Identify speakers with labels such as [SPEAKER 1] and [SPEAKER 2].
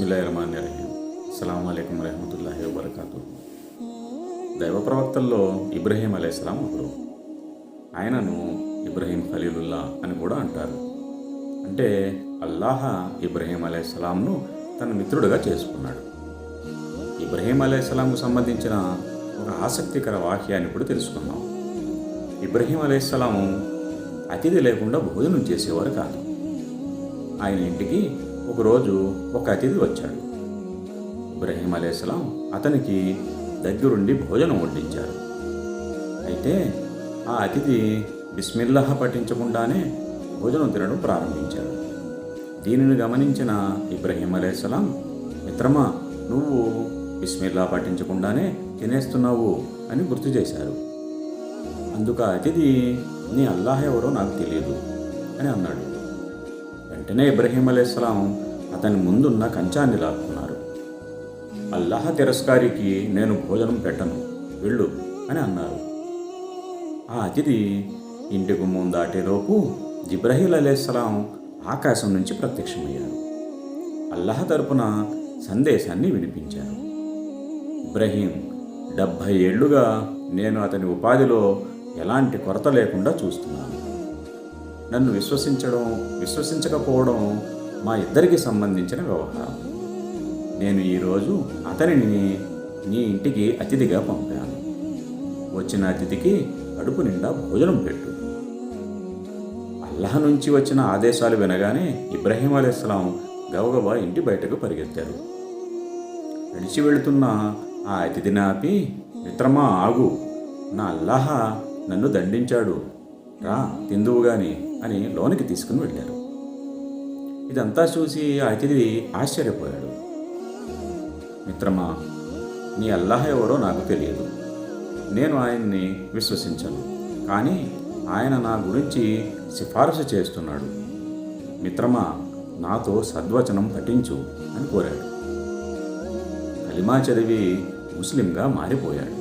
[SPEAKER 1] బిస్మిల్లా రహీం అస్సలం అయికం రహమతుల్లాహి వబర్కాతు దైవ ప్రవక్తల్లో ఇబ్రహీం అలైస్లాం ఒకరు. ఆయనను ఇబ్రహీం ఖలీలుల్లా అని కూడా అంటారు. అంటే అల్లాహ ఇబ్రహీం అలైస్లాంను తన మిత్రుడుగా చేసుకున్నాడు. ఇబ్రహీం అలైస్లాంకు సంబంధించిన ఒక ఆసక్తికర వాక్యాన్ని కూడా తెలుసుకున్నాం ఇబ్రహీం అలైస్లాం అతిథి లేకుండా భోజనం చేసేవారు కాదు. ఆయన ఇంటికి ఒకరోజు ఒక అతిథి వచ్చాడు. ఇబ్రహీం అలేస్లాం అతనికి దగ్గరుండి భోజనం వడ్డించారు. అయితే ఆ అతిథి బిస్మిల్లాహ పఠించకుండానే భోజనం తినడం ప్రారంభించాడు. దీనిని గమనించిన ఇబ్రహీం అలేస్లాం మిత్రమా నువ్వు బిస్మిల్లా పఠించకుండానే తినేస్తున్నావు అని గుర్తు చేశారు. అందుకు ఆ అతిథి నీ అల్లాహ్ ఎవరో నాకు తెలియదు అని అన్నాడు. వెంటనే ఇబ్రహీం అలైస్లాం అతని ముందున్న కంచాన్ని లాక్కున్నారు. అల్లాహ తిరస్కారికి నేను భోజనం పెట్టను వెళ్ళు అని అన్నారు. ఆ అతిథి ఇంటి గుమ్మం దాటేలోపు జిబ్రహీల్ అలైస్లాం ఆకాశం నుంచి ప్రత్యక్షమయ్యారు అల్లాహ తరపున సందేశాన్ని వినిపించారు. ఇబ్రహీం డెబ్భై ఏళ్ళుగా నేను అతని ఉపాధిలో ఎలాంటి కొరత లేకుండా చూస్తున్నాను. నన్ను విశ్వసించడం విశ్వసించకపోవడం మా ఇద్దరికి సంబంధించిన వ్యవహారం. నేను ఈరోజు అతనిని నీ ఇంటికి అతిథిగా పంపాను. వచ్చిన అతిథికి కడుపు నిండా భోజనం పెట్టు. అల్లాహ్ నుంచి వచ్చిన ఆదేశాలు వినగానే ఇబ్రహీం అలీస్లాం గబగబా ఇంటి బయటకు పరిగెత్తారు. నడిచి వెళుతున్న ఆ అతిథిని ఆపి మిత్రమా ఆగు నా అల్లాహ నన్ను దండించాడు. రా తిందువు గాని అని లోనికి తీసుకుని వెళ్ళారు. ఇదంతా చూసి ఆ అతిథి ఆశ్చర్యపోయాడు. మిత్రమా నీ అల్లాహ ఎవరో నాకు తెలియదు. నేను ఆయన్ని విశ్వసించను కానీ ఆయన నా గురించి సిఫారసు చేస్తున్నాడు. మిత్రమా నాతో సద్వచనం పఠించు అని కోరాడు. కలిమా చదివి ముస్లింగా మారిపోయాడు.